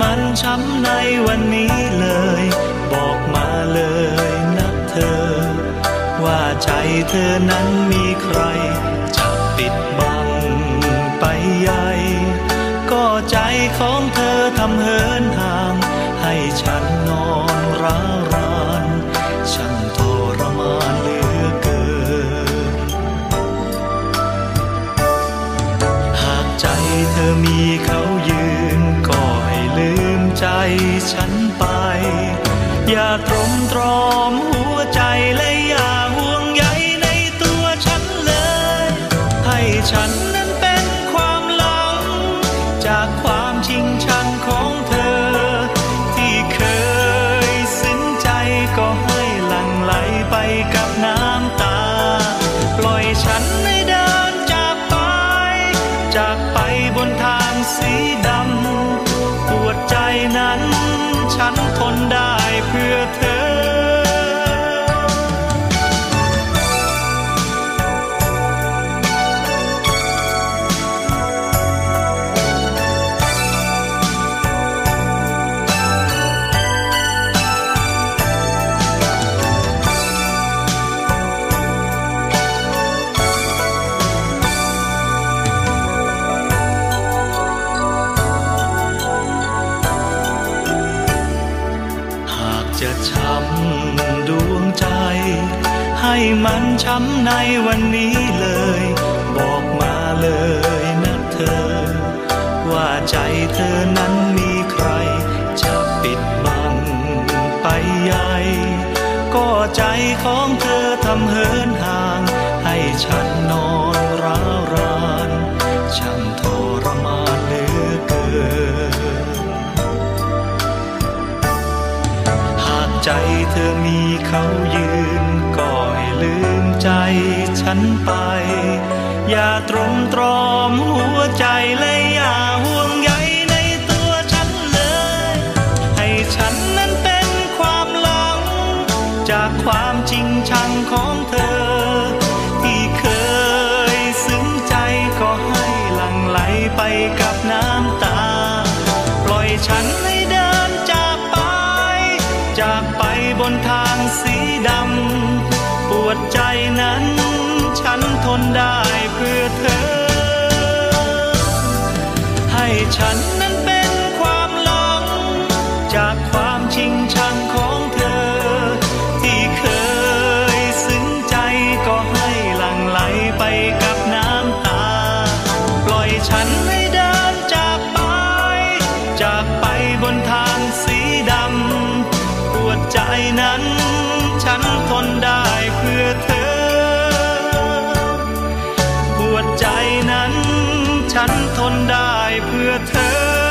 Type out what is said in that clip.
มันช้ำในวันนี้เลย บอกมาเลยนะเธอ ว่าใจเธอนั้นมีใคร จะปิดบังไปใหญ่ก็ใจของเธอทำเหินห่าง ให้ฉันนอนร้าวรานฉันทรมานเหลือเกิน หากใจเธอมีเขา มตรอมหัวใจและอย่าห่วงใยในตัวฉันเลย ให้ฉันนั้นเป็นความหลัง จากความชิงชังของเธอ ที่เคยสิ้นใจก็ให้หลั่งไหลไปกับน้ำ จะช้ำดวงใจ ให้มันช้ำในวันนี้เลย บอกมาเลยนะเธอ ว่าใจเธอนั้นมีใคร จะปิดบังไปใหญ่ก็ใจของเธอทำเหินห่าง ให้ฉันนอน เธอมีเขายืนก็ให้ลืมใจฉันไป อย่าตรมตรอมหัวใจและอย่าห่วงใยในตัวฉันเลย ให้ฉันนั้นเป็นความหลัง จากความจริงชังของเธอ ที่เคยซึ้งใจก็ให้หลั่งไหลไปกับน้ำตา ปล่อยฉันให้เดิน นทางสีดำ ปวดใจนั้นฉันทนได้เพื่อเธอ ให้ฉันนั้นเป็นความหลัง จากความชิงชังของเธอ ที่เคยซึ้งใจก็ให้หลั่งไหลไป นั้น ฉันทนได้เพื่อเธอ ปวดใจนั้น ฉันทนได้เพื่อเธอ